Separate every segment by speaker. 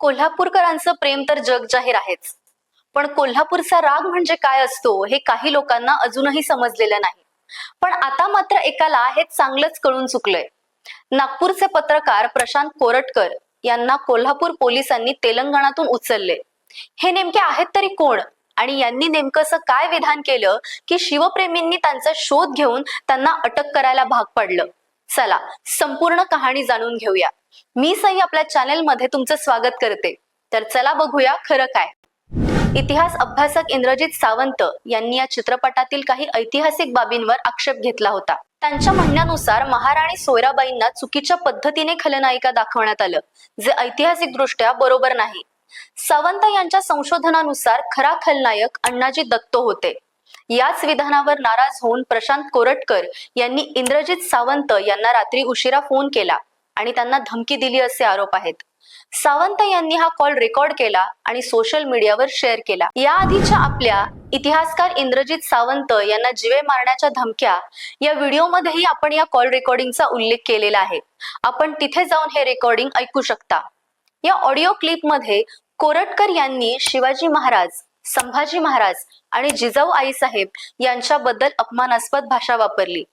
Speaker 1: कोल्हापूरकरांचं प्रेम तर जग जाहीर आहेच. पण कोल्हापूरचा राग म्हणजे काय असतो हे काही लोकांना अजूनही समजलेलं नाही. पण आता मात्र एकाला हे चांगलंच कळून चुकलंय. नागपूरचे पत्रकार प्रशांत कोरटकर यांना कोल्हापूर पोलिसांनी तेलंगणातून उचलले. हे नेमके आहेत तरी कोण? आणि यांनी नेमकं असं काय विधान केलं की शिवप्रेमींनी त्यांचा शोध घेऊन त्यांना अटक करायला भाग पडलं? चला संपूर्ण कहाणी जाणून घेऊया. मी सई आपल्या चॅनेल मध्ये तुमचं स्वागत करते. तर चला बघूया खरं काय. इतिहास अभ्यासक इंद्रजित सावंत यांनी या चित्रपटातील काही ऐतिहासिक बाबींवर आक्षेप घेतला होता. त्यांच्या म्हणण्यानुसार महाराणी सोयराबाईंना चुकीच्या पद्धतीने खलनायिका दाखवण्यात आलं जे ऐतिहासिक दृष्ट्या बरोबर नाही. सावंत यांच्या संशोधनानुसार खरा खलनायक अण्णाजी दत्तो होते. याच विधानावर नाराज होऊन प्रशांत कोरटकर यांनी इंद्रजित सावंत यांना रात्री उशिरा फोन केला. आणि त्यांना धमकी दिली असे आरोप आहेत. सावंत यांनी हा कॉल रेकॉर्ड केला आणि सोशल मीडियावर शेअर केला. या आधीच्या आपल्या इतिहासकार इंद्रजित सावंत यांना जिवे मारण्याच्या धमक्या या व्हिडिओमध्येही आपण या कॉल रेकॉर्डिंगचा उल्लेख केलेला आहे. आपण तिथे जाऊन हे रेकॉर्डिंग ऐकू शकता. या ऑडिओ क्लिपमध्ये कोरटकर यांनी शिवाजी महाराज संभाजी महाराज आणि जिजाऊ आईसाहेब यांच्याबद्दल अपमानास्पद भाषा वापरली.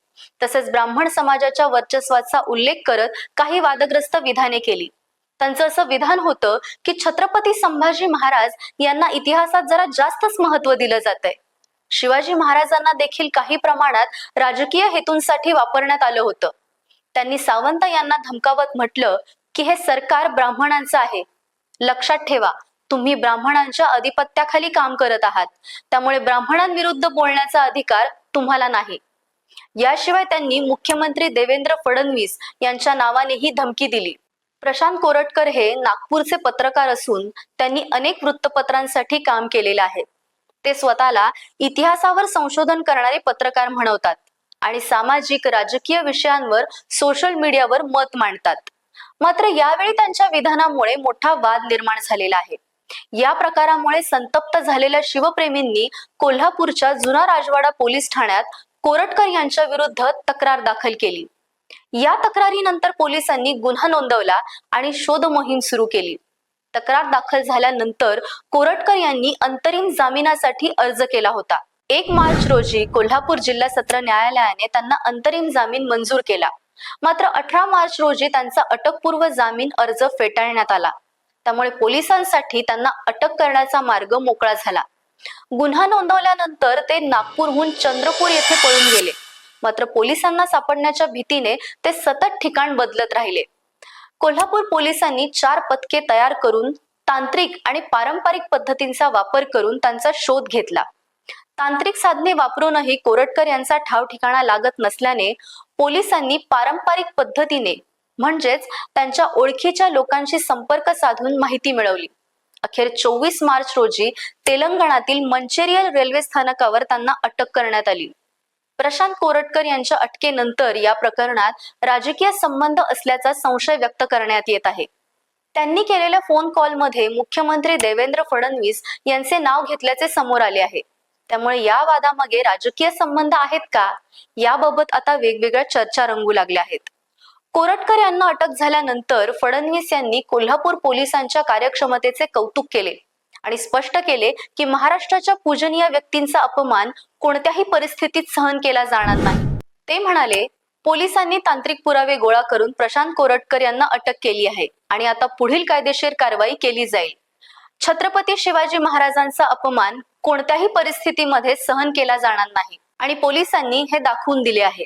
Speaker 1: तसेच ब्राह्मण समाजाच्या वर्चस्वाचा उल्लेख करत काही वादग्रस्त विधाने केली. त्यांचं असं विधान होतं की छत्रपती संभाजी महाराज यांना इतिहासात जरा जास्तच महत्त्व दिलं जात आहे शिवाजी महाराजांना देखील काही प्रमाणात राजकीय हेतूंसाठी वापरण्यात आलं होतं. त्यांनी सावंत यांना धमकावत म्हटलं की हे सरकार ब्राह्मणांचं आहे. लक्षात ठेवा तुम्ही ब्राह्मणांच्या अधिपत्याखाली काम करत आहात. त्यामुळे ब्राह्मणांविरुद्ध बोलण्याचा अधिकार तुम्हाला नाही. याशिवाय त्यांनी मुख्यमंत्री देवेंद्र फडणवीस यांच्या नावानेही धमकी दिली. प्रशांत कोरटकर हे नागपूरचे पत्रकार असून त्यांनी अनेक वृत्तपत्रांसाठी काम केलेले आहे ते स्वतःला इतिहासावर संशोधन करणारे पत्रकार म्हणवतात आणि सामाजिक राजकीय विषयांवर सोशल मीडियावर मत मांडतात. मात्र यावेळी त्यांच्या विधानामुळे मोठा वाद निर्माण झालेला आहे. या प्रकारामुळे संतप्त झालेल्या शिवप्रेमींनी कोल्हापूरच्या जुना राजवाडा पोलीस ठाण्यात कोरटकर यांच्या विरुद्ध तक्रार दाखल केली. या तक्रारीनंतर पोलिसांनी गुन्हा नोंदवला आणि शोध मोहीम सुरू केली. तक्रार दाखल झाल्यानंतर कोरटकर यांनी अंतरिम जामिनासाठी अर्ज केला होता. एक मार्च रोजी कोल्हापूर जिल्हा सत्र न्यायालयाने त्यांना अंतरिम जामीन मंजूर केला. मात्र अठरा मार्च रोजी त्यांचा अटकपूर्व जामीन अर्ज फेटाळण्यात आला. त्यामुळे पोलिसांसाठी त्यांना अटक करण्याचा मार्ग मोकळा झाला. गुन्हा नोंदवल्यानंतर ते नागपूरहून चंद्रपूर येथे पळून गेले. मात्र पोलिसांना सापडण्याच्या भीतीने ते सतत ठिकाण बदलत राहिले. कोल्हापूर पोलिसांनी चार पथके तयार करून तांत्रिक आणि पारंपरिक पद्धतींचा वापर करून त्यांचा शोध घेतला. तांत्रिक साधने वापरूनही कोरटकर यांचा ठाव ठिकाणा लागत नसल्याने पोलिसांनी पारंपरिक पद्धतीने म्हणजेच त्यांच्या ओळखीच्या लोकांशी संपर्क साधून माहिती मिळवली. अखेर चोवीस मार्च रोजी तेलंगणातील मंचेरियल रेल्वे स्थानकावर त्यांना अटक करण्यात आली. प्रशांत कोरटकर यांच्या अटकेनंतर या प्रकरणात राजकीय संबंध असल्याचा संशय व्यक्त करण्यात येत आहे. त्यांनी केलेल्या फोन कॉलमध्ये मुख्यमंत्री देवेंद्र फडणवीस यांचे नाव घेतल्याचे समोर आले आहे. त्यामुळे या वादामागे राजकीय संबंध आहेत का? याबाबत आता वेगवेगळ्या चर्चा रंगू लागल्या आहेत. कोरटकर यांना अटक झाल्यानंतर फडणवीस यांनी कोल्हापूर पोलिसांच्या कार्यक्षमतेचे कौतुक केले आणि स्पष्ट केले की महाराष्ट्राच्या पूजनीय व्यक्तींचा अपमान कोणत्याही परिस्थितीत सहन केला जाणार नाही. ते म्हणाले पोलिसांनी तांत्रिक पुरावे गोळा करून प्रशांत कोरटकर यांना अटक केली आहे आणि आता पुढील कायदेशीर कारवाई केली जाईल. छत्रपती शिवाजी महाराजांचा अपमान कोणत्याही परिस्थितीमध्ये सहन केला जाणार नाही आणि पोलिसांनी हे दाखवून दिले आहे.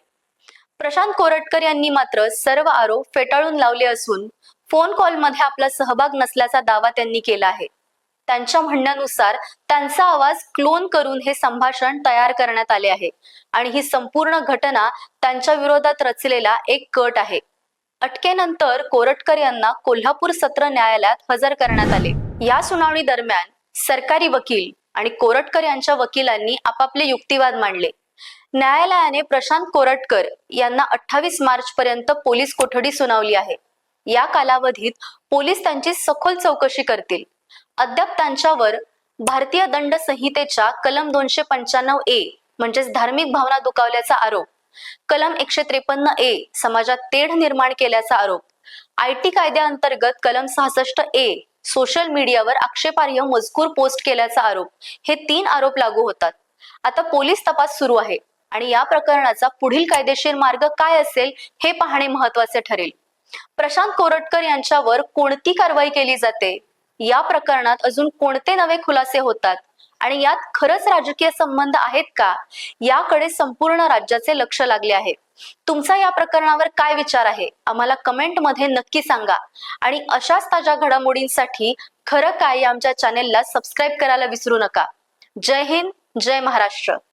Speaker 1: प्रशांत कोरटकर यांनी मात्र सर्व आरोप फेटाळून लावले असून फोन कॉलमध्ये आपला सहभाग नसल्याचा दावा त्यांनी केला आहे. त्यांच्या म्हणण्यानुसार त्यांचा आवाज क्लोन करून हे संभाषण तयार करण्यात आले आहे आणि ही संपूर्ण घटना त्यांच्या विरोधात रचलेला एक कट आहे. अटकेनंतर कोरटकर यांना कोल्हापूर सत्र न्यायालयात हजर करण्यात आले. या सुनावणी दरम्यान सरकारी वकील आणि कोरटकर यांच्या वकिलांनी आपापले युक्तिवाद मांडले. न्यायालयाने प्रशांत कोरटकर यांना अठ्ठावीस मार्च पर्यंत पोलीस कोठडी सुनावली आहे. या कालावधीत पोलीस त्यांची सखोल चौकशी करतील. अद्याप त्यांच्यावर भारतीय दंड संहितेच्या कलम दोनशे पंच्याण्णव ए म्हणजेच धार्मिक भावना दुखावल्याचा आरोप कलम एकशे त्रेपन्न ए समाजात तेढ निर्माण केल्याचा आरोप आय टी कायद्याअंतर्गत कलम सहासष्ट ए सोशल मीडियावर आक्षेपार्ह मजकूर पोस्ट केल्याचा आरोप हे तीन आरोप लागू होतात. आता पोलीस तपास सुरू आहे. आणि या प्रकरणाचा पुढील कायदेशीर मार्ग काय असेल हे पाहणे महत्त्वाचे ठरेल. प्रशांत कोरटकर यांच्यावर कोणती कारवाई केली जाते? या प्रकरणात अजून कोणते नवे खुलासे होतात? आणि यात खरंच राजकीय संबंध आहेत का? याकडे संपूर्ण राज्याचे लक्ष लागले आहे. तुमचा या प्रकरणावर काय विचार आहे? आम्हाला कमेंटमध्ये नक्की सांगा. आणि अशाच ताज्या घडामोडींसाठी खरं काय आमच्या चॅनेलला सबस्क्राईब करायला विसरू नका. जय हिंद जय महाराष्ट्र.